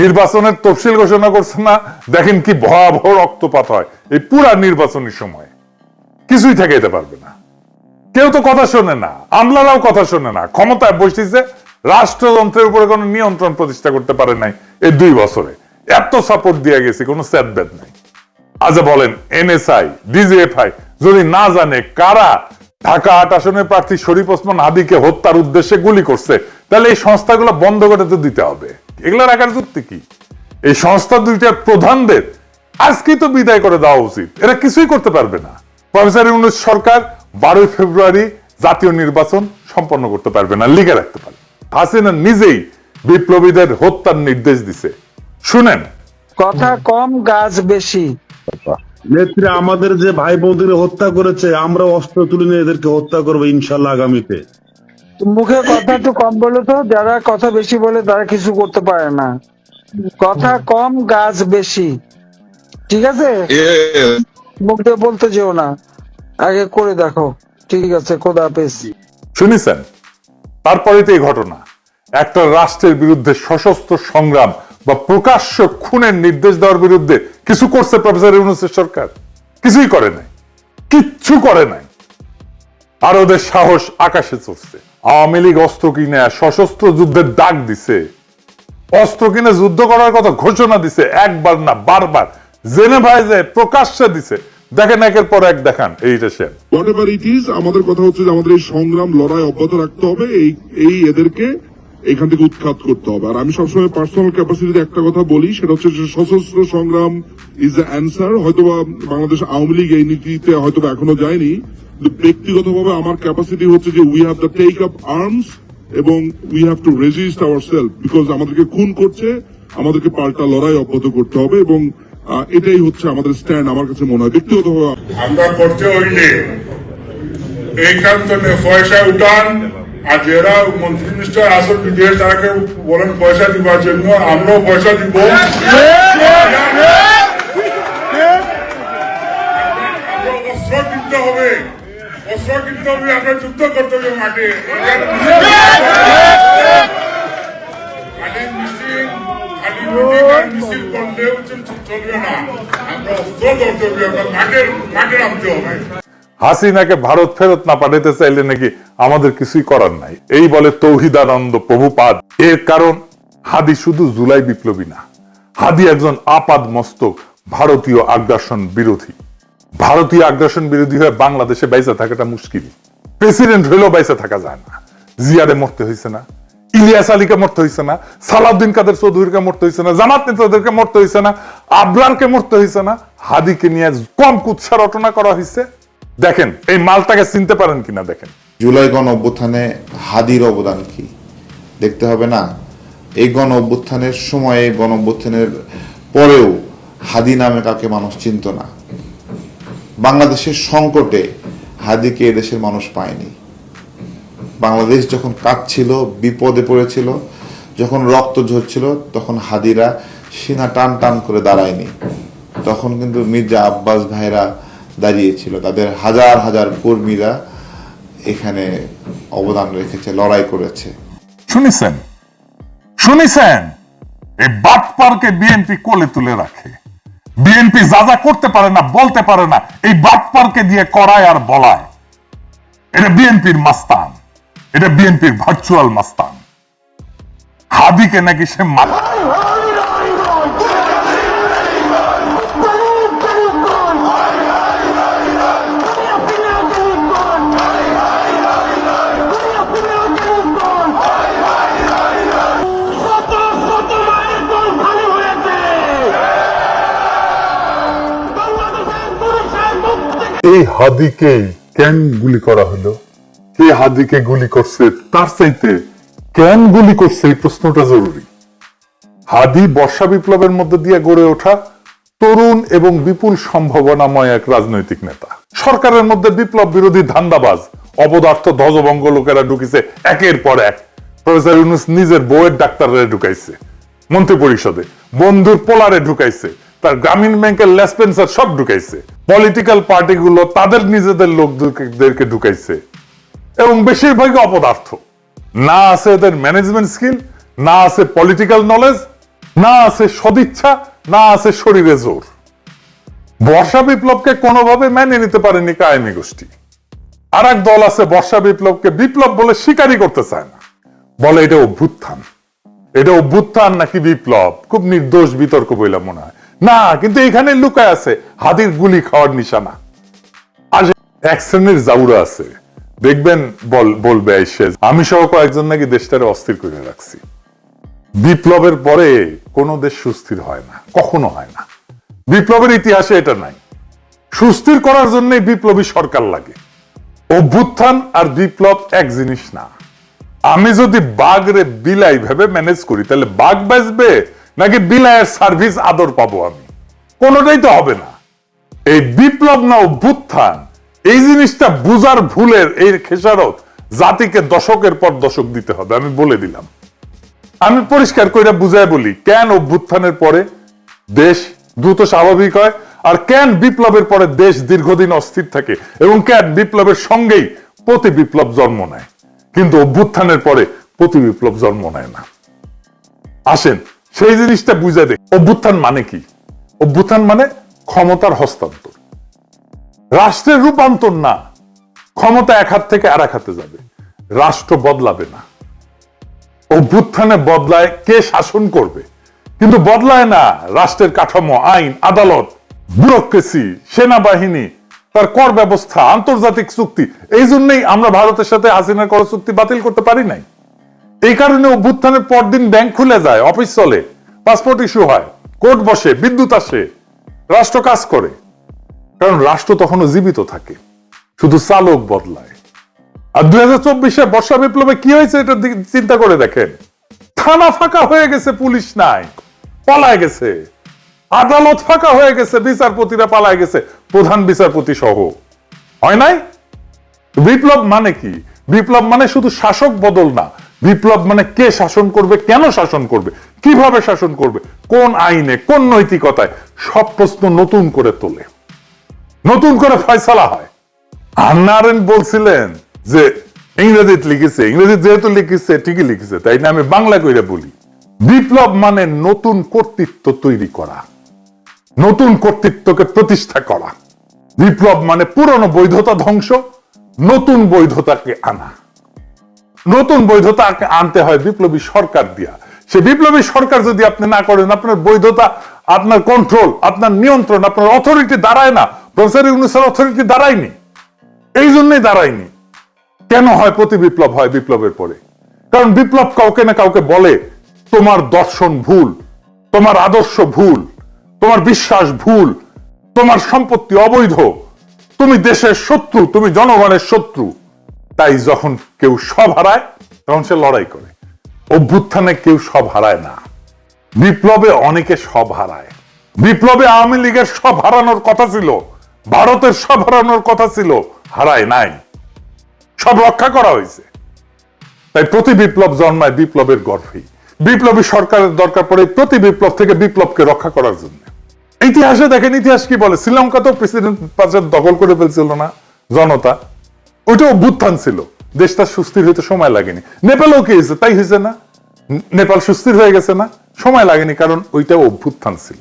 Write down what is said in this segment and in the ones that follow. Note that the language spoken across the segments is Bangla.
নির্বাচনের তফসিল ঘোষণা করছে না, দেখেন কি ভয়াবহ রক্তপাত হয়। এই পুরা নির্বাচনী সময়। কিছুই ঠেকাইতে পারবে না। কেউ তো কথা শোনে না, আমলারাও কথা শোনে না। ক্ষমতায় বসেছে, রাষ্ট্রযন্ত্রের উপরে কোনো নিয়ন্ত্রণ প্রতিষ্ঠা করতে পারে নাই এই দুই বছরে। এত সাপোর্ট দিয়ে গেছে, কোনো স্যাদব্যাদ নাই। আজ বলেন এনএসআই ডিজিএফআই যদি না জানে কারা ঢাকা আট আসনের প্রার্থী শরীফ ওসমান হাদিকে হত্যার উদ্দেশ্যে গুলি করছে। তাহলে এই সংস্থাগুলো বন্ধ করে তো দিতে হবে। এগুলো রাখার যুক্তি কি? এই সংস্থা দুইটার প্রধানদের আজকেই তো বিদায় করে দেওয়া উচিত। এরা কিছুই করতে পারবে না। প্রফেসর ইউনুস সরকার বারোই ফেব্রুয়ারি জাতীয় নির্বাচন সম্পন্ন করতে পারবে না লিখে রাখতে পারবে হাসিনা নিজেই বিপ্লবীদের হত্যার নির্দেশ দিছে। শুনেন। কথা কম গাছ বেশি। নেত্রী আমাদের যে ভাই বোনদের হত্যা করেছে আমরা অস্ত্র তুলে নিয়ে এদেরকে হত্যা করব ইনশাল্লাহ আগামীতে। মুখে কথা একটু কম বলে তো যারা কথা বেশি বলে তারা কিছু করতে পারে না। কথা কম গাছ বেশি। ঠিক আছে? মুখ দিয়ে বলতে যেও না। আগে করে দেখো। ঠিক আছে খোদা পেয়েছি শুনেছেন তারপরে তো এই ঘটনা। একটা রাষ্ট্রের বিরুদ্ধে সশস্ত্র সংগ্রাম বা প্রকাশ্য খুনের নির্দেশ দেওয়ার বিরুদ্ধে কিছু করছে প্রফেসর ইউনুসের সরকার? কিছুই করে নাই। কিচ্ছু করে নাই। আর ওদের সাহস আকাশে চড়ছে আওয়ামী লীগ অস্ত্র কিনে, সশস্ত্র যুদ্ধের ডাক দিছে। অস্ত্র কিনে যুদ্ধ করার কথা ঘোষণা দিছে একবার না বারবার। জেনে ভাই যে প্রকাশ্যে দিছে। দেখেন একের পর এক দেখান, এইটা সে। আমাদের কথা হচ্ছে যে আমাদের এই সংগ্রাম, লড়াই অব্যাহত রাখতে হবে। এই এই এদেরকে এখান থেকে উৎখাত করতে হবে। আর আমি সবসময় পার্সোনাল ক্যাপাসিটিতে একটা কথা বলি, সেটা হচ্ছে সশস্ত্র সংগ্রাম ইজ দ্য অ্যান্সার হয়তোবা বাংলাদেশ আওয়ামী লীগ এই নীতিতে হয়তোবা এখনও যায়নি, কিন্তু ব্যক্তিগতভাবে আমার ক্যাপাসিটি হচ্ছে যে we have the take up arms এবং we have to resist our self because আমাদেরকে খুন করছে, আমাদেরকে পাল্টা লড়াই অব্যাহত করতে হবে এবং এটাই হচ্ছে আমাদের স্ট্যান্ড আমার কাছে মনে হয়। ব্যক্তিগতভাবে আমরা করতে হইলে এইখান থেকে পয়সা উঠান আর যারা মন্ত্রী মিনিস্টার আসল বিদেশ তারাকে বলেন পয়সা দিবার জন্য আমরাও পয়সা দিব আমরা যুদ্ধ করতে হবে মাঠে মাঠে হবে হাসিনাকে ভারত ফেরত না পাঠাতে চাইলে নাকি আমাদের কিছুই করার নাই। এই বলে তৌহিদানন্দ প্রভুপাদ। এর কারণ, হাদি শুধু জুলাই বিপ্লবী না, হাদি একজন আপাদ মস্তক, ভারতীয় আগ্রাসন বিরোধী। ভারতীয় আগ্রাসন বিরোধী হয়ে বাংলাদেশে বাইসা থাকাটা মুশকিল। প্রেসিডেন্ট হইলেও বাইসা থাকা যায় না। জিয়ারে মরতে হয়েছে না, ইলিয়াস আলীকে মরতে হয়েছে না, সালাউদ্দিন কাদের চৌধুরীকে মরতে হয়েছে না, জামাত নেতাদেরকে মরতে হয়েছে না, আবরারকে মরতে হয়েছে না, হাদিকে নিয়ে কম কুৎসা রটনা করা হয়েছে দেখেন, এই মালটাকে চিনতে পারেন কিনা, দেখেন। জুলাই গণ অভ্যুত্থানে হাদির অবদান কি? দেখতে হবে না, এই গণ অভ্যুত্থানের সময়ে গণ অভ্যুত্থানের পরেও হাদি নামে কাকে মানুষ চিনত না? বাংলাদেশের সংকটে হাদিকে এদেশের মানুষ পায়নি। বাংলাদেশ যখন কাঁদছিল, বিপদে পড়েছিল, যখন রক্ত ঝরছিল, তখন হাদিরা সিনা টান টান করে দাঁড়ায়নি। তখন কিন্তু মির্জা আব্বাস ভাইরা দাঁড়িয়েছিল। তাদের হাজার হাজার কর্মীরা এখানে অবদান রেখেছে, লড়াই করেছে। শুনেছেন? শুনেছেন? এই বাটপারকে বিএনপি কোলে তুলে রাখে। বিএনপি যা যা করতে পারে না, বলতে পারে না, এই বাটপারকে দিয়ে করায় আর বলায়। এটা বিএনপির মাস্তান। এটা বিএনপির ভার্চুয়াল মাস্তান। হাদিকে নাকি সে মা- এই হাদিকে কেন গুলি করা হলো? কে হাদিকে গুলি করছে? তার চাইতে কেন গুলি করছে? এই প্রশ্নটা জরুরি। হাদি বর্ষা বিপ্লবের মধ্যে দিয়ে গড়ে ওঠা তরুণ এবং বিপুল সম্ভাবনাময় এক রাজনৈতিক নেতা। সরকারের মধ্যে বিপ্লব বিরোধী ধান্দাবাজ অবদার্থ ধ্বজভঙ্গ লোকেরা ঢুকিছে একের পর এক। প্রফেসর ইউনুস নিজের বউয়ের ডাক্তাররা ঢুকাইছে। মন্ত্রী পরিষদে বন্ধুর পোলারে ঢুকাইছে। তার গ্রামীণ ব্যাংকের লেসপেন্সার সব ঢুকাইছে। পলিটিক্যাল পার্টিগুলো তাদের নিজেদের লোকদেরকে ঢুকাইছে। এবং বেশিরভাগই অপদার্থ। না আছে এদের ম্যানেজমেন্ট স্কিল না আছে পলিটিক্যাল নলেজ না আছে সদিচ্ছা, না আছে শরীরে জোর। বর্ষা বিপ্লবকে কোনোভাবে মেনে নিতে পারেনি কায়েমি গোষ্ঠী। আর এক দল আছে বর্ষা বিপ্লবকে বিপ্লব বলে স্বীকারই করতে চায় না। বলে এটা অভ্যুত্থান। এটা অভ্যুত্থান নাকি বিপ্লব? খুব নির্দোষ বিতর্ক বইলা মনে হয়। না, কিন্তু এখানে লুকায় আছে। হাতির গুলি খাওয়ার নিশানা। আর এক শ্রেণির জাউরা আছে। দেখবেন বল, বলবে এসে আমি সহ কয়েকজন নাকি দেশটারে অস্থির করে রাখছি। বিপ্লবের পরে কোনো দেশ সুস্থির হয় না, কখনো হয় না। বিপ্লবের ইতিহাসে এটা নাই। সুস্থির করার জন্য বিপ্লবী সরকার লাগে। অভ্যুত্থান আর বিপ্লব এক জিনিস না। আমি যদি বাঘ রে বিলাই ভেবে ম্যানেজ করি, তাহলে বাঘ বাঁচবে নাকি বিলায়ের সার্ভিস আদর পাবো আমি? কোনোটাই তো হবে না। এই বিপ্লব না অভ্যুত্থান, এই জিনিসটা বুজার ভুলের এই খেসারত জাতিকে দশকের পর দশক দিতে হবে, আমি বলে দিলাম। আমি পরিষ্কার করে বুঝায় বলি, কেন অভ্যুত্থানের পরে দেশ দ্রুত স্বাভাবিক হয় আর কেন বিপ্লবের পরে দেশ দীর্ঘদিন অস্থির থাকে এবং কেন বিপ্লবের সঙ্গেই প্রতি বিপ্লব জন্ম নেয়? কিন্তু অভ্যুত্থানের পরে প্রতি বিপ্লব জন্ম নেয় না। আসেন সেই জিনিসটা বুঝে দেখ অভ্যুত্থান মানে কি? অভ্যুত্থান মানে ক্ষমতার হস্তান্তর। রাষ্ট্রের রূপান্তর না, ক্ষমতা এক হাত থেকে আর এক হাতে যাবে। রাষ্ট্র বদলাবে না। অভ্যুত্থানে বদলায় কে শাসন করবে? কিন্তু বদলায় না রাষ্ট্রের কাঠামো, আইন, আদালত, ব্যুরোক্রেসি, সেনাবাহিনী, তার কর ব্যবস্থা, আন্তর্জাতিক চুক্তি। এই জন্যই আমরা ভারতের সাথে হাসিনার কর চুক্তি বাতিল করতে পারি নাই। এই কারণে অভ্যুত্থানের পরদিন ব্যাংক খুলে যায়, অফিস চলে, পাসপোর্ট ইস্যু হয়, কোর্ট বসে, বিদ্যুৎ আসে, রাষ্ট্র কাজ করে। কারণ রাষ্ট্র তখনও জীবিত থাকে, শুধু চালক বদলায়। আর দুই হাজার চব্বিশে বর্ষা বিপ্লবে কি হয়েছে এটা চিন্তা করে দেখেন। থানা ফাঁকা হয়ে গেছে, পুলিশ নাই, পালায় গেছে। আদালত ফাঁকা হয়ে গেছে, বিচারপতিরা পালায় গেছে, প্রধান বিচারপতি সহ। হয় নাই? বিপ্লব মানে কি? বিপ্লব মানে শুধু শাসক বদল না বিপ্লব মানে কে শাসন করবে, কেন শাসন করবে, কীভাবে শাসন করবে, কোন আইনে, কোন নৈতিকতায়, সব প্রশ্ন নতুন করে তোলে। নতুন করে ফয়সালা হয়। আন্নারেন বলছিলেন যে ইংরেজিতে লিখেছে, ইংরেজি যেহেতু লিখেছে, ঠিকই লিখেছে, তাই না আমি বাংলা কইরা বলি। বিপ্লব মানে নতুন কর্তৃত্ব তৈরি করা, নতুন কর্তৃত্বকে প্রতিষ্ঠা করা। বিপ্লব মানে পুরনো বৈধতা ধ্বংস, নতুন বৈধতাকে আনা। নতুন বৈধতাকে আনতে হয় বিপ্লবী সরকার দিয়া। সে বিপ্লবী সরকার যদি আপনি না করেন, আপনার বৈধতা, আপনার কন্ট্রোল আপনার নিয়ন্ত্রণ, আপনার অথরিটি দাঁড়ায় না। প্রফেসর ইউনুসের অথরিটি দাঁড়ায়নি। এই জন্যই দাঁড়ায়নি। কেন হয় প্রতি বিপ্লব হয় বিপ্লবের পরে? কারণ বিপ্লব কাউকে না কাউকে বলে, তোমার দর্শন ভুল, তোমার আদর্শ ভুল, তোমার বিশ্বাস ভুল, তোমার সম্পত্তি অবৈধ, তুমি দেশের শত্রু, তুমি জনগণের শত্রু। তাই যখন কেউ সব হারায়, তখন সে লড়াই করে। অভ্যুত্থানে কেউ সব হারায় না। বিপ্লবে অনেকে সব হারায়। বিপ্লবে আওয়ামী লীগের সব হারানোর কথা ছিল। ভারতের সব হারানোর কথা ছিল। হারায় নাই। সব রক্ষা করা হয়েছে। তাই প্রতি বিপ্লব জন্মায় বিপ্লবের গর্ভেই বিপ্লবী সরকারের দরকার পড়ে প্রতি বিপ্লব থেকে বিপ্লবকে রক্ষা করার জন্য। ইতিহাসে দেখেন, ইতিহাস কি বলে? শ্রীলঙ্কা তো প্রেসিডেন্ট পাশে দখল করে ফেলছিল না জনতা। ওইটা অভ্যুত্থান ছিল। দেশটা সুস্থির হইতে সময় লাগেনি। নেপালও কি হয়েছে তাই হয়েছে না? নেপাল সুস্থির হয়ে গেছে না? সময় লাগেনি, কারণ ওইটা অভ্যুত্থান ছিল।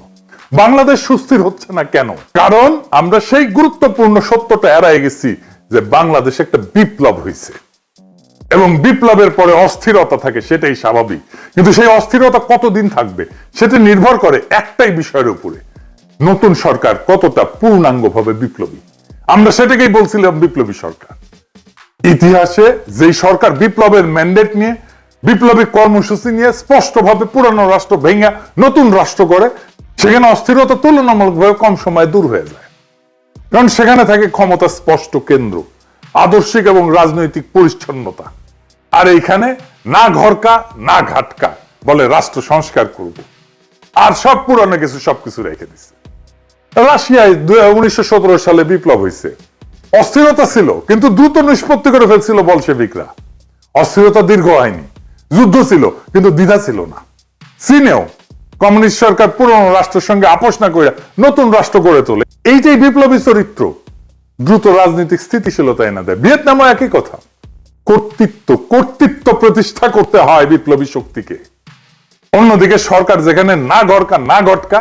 বাংলাদেশ সুস্থির হচ্ছে না কেন? কারণ আমরা সেই গুরুত্বপূর্ণ সত্যটা এড়াই গেছি যে বাংলাদেশে একটা বিপ্লব হয়েছে এবং বিপ্লবের পরে অস্থিরতা থাকে, সেটাই স্বাভাবিক। কিন্তু সেই অস্থিরতা কতদিন থাকবে, সেটা নির্ভর করে একটাই বিষয়ের উপরে। নতুন সরকার কতটা পূর্ণাঙ্গভাবে বিপ্লবী? আমরা সেটাকেই বলছিলাম বিপ্লবী সরকার। ইতিহাসে যেই সরকার বিপ্লবের ম্যান্ডেট নিয়ে, বিপ্লবী কর্মসূচি নিয়ে স্পষ্টভাবে পুরানো রাষ্ট্র ভেঙে নতুন রাষ্ট্র করে সেখানে অস্থিরতা তুলনামূলকভাবে কম সময়ে দূর হয়ে যায়। কারণ সেখানে থাকে ক্ষমতা স্পষ্ট কেন্দ্র, আদর্শিক এবং রাজনৈতিক পরিচ্ছন্নতা। আর এইখানে না ঘরকা, না ঘাটকা বলে রাষ্ট্র সংস্কার করব। আর সব পুরানো কিছু সবকিছু রেখে দিচ্ছে রাশিয়ায় উনিশশো সতেরো সালে বিপ্লব হয়েছে অস্থিরতা ছিল, কিন্তু দ্রুত নিষ্পত্তি করে ফেলছিল বলশেবিকরা অস্থিরতা দীর্ঘ হয়নি, যুদ্ধ ছিল, কিন্তু দ্বিধা ছিল না। চীনেও কমিউনিস্ট সরকার পুরনো রাষ্ট্রের সঙ্গে আপোষ না করে নতুন রাষ্ট্র গড়ে তোলে। এইটাই বিপ্লবী চরিত্র। দ্রুত রাজনৈতিক স্থিতিশীলতা এনে দেয়। ভিয়েতনামও একই কথা। কর্তৃত্ব কর্তৃত্ব প্রতিষ্ঠা করতে হয় বিপ্লবী শক্তিকে। অন্যদিকে সরকার যেখানে না গড়কা, না গটকা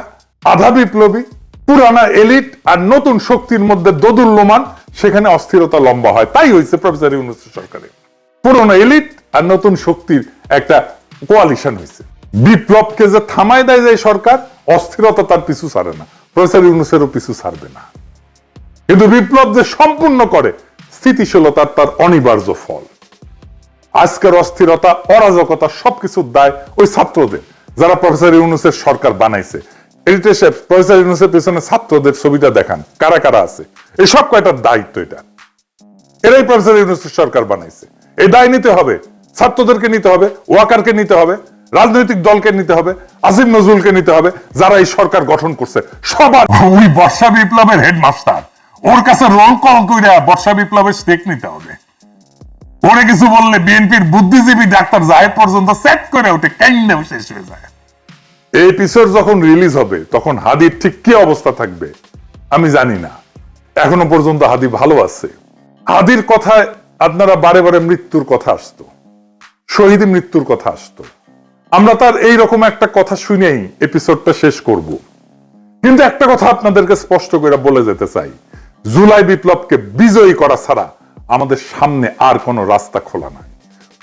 আধা বিপ্লবী পুরানা এলিট আর নতুন শক্তির মধ্যে দোদুল্যমান, সেখানে অস্থিরতা লম্বা হয়। তাই হয়েছে প্রফেসর ইউনুস সরকারের। পুরনো এলিট আর নতুন শক্তির একটা কোয়ালিশন হয়েছে বিপ্লবকে যে থামায় দেয় যায় সরকার, অস্থিরতা তার পিছু ছাড়ে না। প্রফেসর ইউনুসেরও পিছু ছাড়বে না। কিন্তু বিপ্লব যে সম্পূর্ণ করে স্থিতিশীলতার তার অনিবার্য ফল। আজকের অস্থিরতা, অরাজকতা সবকিছুর দায় ওই ছাত্রদের, যারা প্রফেসর ইউনুসের সরকার বানাইছে। ইউনুসের পেছনে ছাত্রদের ছবিটা দেখান, কারা কারা আছে? এই সব কয়টার দায়িত্ব এটা? এরাই প্রফেসর ইউনুসের সরকার বানাইছে। এই দায় নিতে হবে, ছাত্রদেরকে নিতে হবে, ওয়াকারকে নিতে হবে, রাজনৈতিক দলকে নিতে হবে আজিম নজরুলকে নিতে হবে, যারা এই সরকার গঠন করছে। সবার ওই বর্ষা বিপ্লবের হেডমাস্টার, ওর কাছে রোল কল করে বর্ষা বিপ্লবের স্টেক নিতে হবে। ওরে কিছু বললে বিএনপির বুদ্ধিজীবী ডাক্তার জাহেদ পর্যন্ত সেট করে ওঠে কেন্দ্রে শেষ হয়ে যায়? এই এপিসোড যখন রিলিজ হবে, তখন হাদির ঠিক কি অবস্থা থাকবে, আমি জানি না। এখনও পর্যন্ত হাদি ভালো আছে। হাদির কথায় আপনারা বারে বারে মৃত্যুর কথা আসতো। শহীদ মৃত্যুর কথা আসতো। আমরা তার এই রকম একটা কথা শুনেই এপিসোডটা শেষ করব। কিন্তু একটা কথা আপনাদেরকে স্পষ্ট করে বলে যেতে চাই। জুলাই বিপ্লবকে বিজয়ী করা ছাড়া আমাদের সামনে আর কোনো রাস্তা খোলা নাই।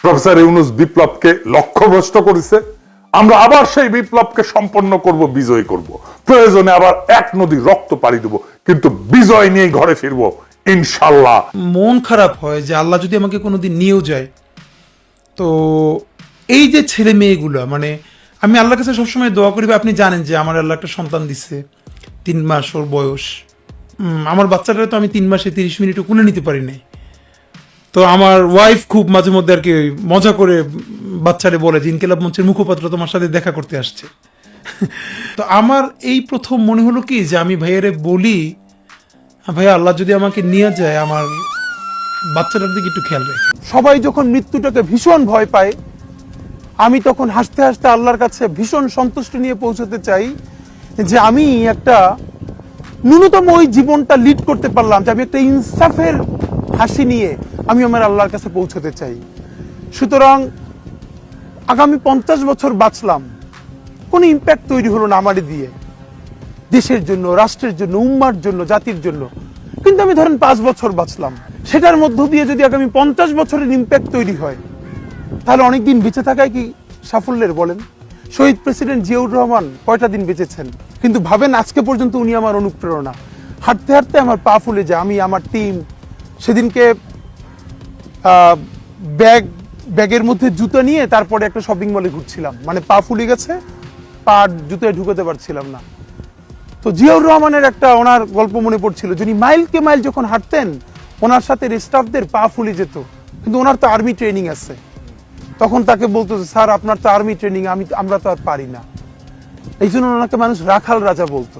প্রফেসর ইউনুস বিপ্লবকে লক্ষ্যভ্রষ্ট করেছে। আমরা আবার সেই বিপ্লবকে সম্পন্ন করব, বিজয় করব। প্রয়োজনে আবার এক নদী রক্ত পাড়ি দেব, কিন্তু বিজয় নিয়ে ঘরে ফিরবো, ইনশাল্লাহ। মন খারাপ হয় যে আল্লাহ যদি আমাকে কোনোদিন নিয়েও যায়। তো এই যে ছেলে মেয়েগুলো মানে আমি আল্লাহর কাছে সবসময় দোয়া করি আপনি জানেন যে আমার আল্লাহ একটা সন্তান দিচ্ছে তিন মাস ওর বয়স। আমার বাচ্চাটা তো আমি তিন মাসে তিরিশ মিনিটও কুলে নিতে পারি নাই। তো আমার ওয়াইফ খুব মাঝে মধ্যে আর কি মজা করে বাচ্চারে বলে যে, ইনকেলাব মঞ্চের মুখপাত্র তোমার সাথে দেখা করতে আসছে। তো আমার এই প্রথম মনে হলো কি যে, আমি ভাইয়ারে বলি ভাই আল্লাহ যদি আমাকে নিয়ে যায়, আমার বাচ্চাটার দিকে একটু খেয়াল রেখে। সবাই যখন মৃত্যুটাকে ভীষণ ভয় পায়, আমি তখন হাসতে হাসতে আল্লাহর কাছে ভীষণ সন্তুষ্টি নিয়ে পৌঁছতে চাই যে, আমি একটা ন্যূনতম ওই জীবনটা লিড করতে পারলাম, যে আমি একটা ইনসাফের হাসি নিয়ে আমি আমার আল্লাহর কাছে পৌঁছতে চাই। সুতরাং আগামী পঞ্চাশ বছর বাঁচলাম। কোনো ইম্প্যাক্ট তৈরি হলো না আমারই দিয়ে। দেশের জন্য, রাষ্ট্রের জন্য, উম্মার জন্য, জাতির জন্য। কিন্তু আমি ধরেন পাঁচ বছর বাঁচলাম। সেটার মধ্য দিয়ে যদি আগামী পঞ্চাশ বছরের ইম্প্যাক্ট তৈরি হয়, তাহলে অনেকদিন বেঁচে থাকায় কি সাফল্যের বলেন? শহীদ প্রেসিডেন্ট জিয়াউর রহমান কয়টা দিন বেঁচেছেন? কিন্তু ভাবেন আজকে পর্যন্ত উনি আমার অনুপ্রেরণা। হাঁটতে হাঁটতে আমার পা ফুলে যায়, আমি, আমার টিম সেদিনকে ব্যাগ, ব্যাগের মধ্যে জুতো নিয়ে তারপরে একটা শপিং মলে ঘুরছিলাম। মানে পা ফুলে গেছে, পা জুতোয় ঢুকাতে পারছিলাম না। তো জিয়াউর রহমানের একটা ওনার গল্প মনে পড়ছিল, যিনি মাইলকে মাইল যখন হাঁটতেন, ওনার সাথে স্টাফদের পা ফুলে যেত। কিন্তু ওনার তো আর্মি ট্রেনিং আছে। তখন তাকে বলতো স্যার, আপনার তো আর্মি ট্রেনিং আমি আমরা তো আর পারি না। এই জন্য ওনাকে মানুষ রাখাল রাজা বলতো।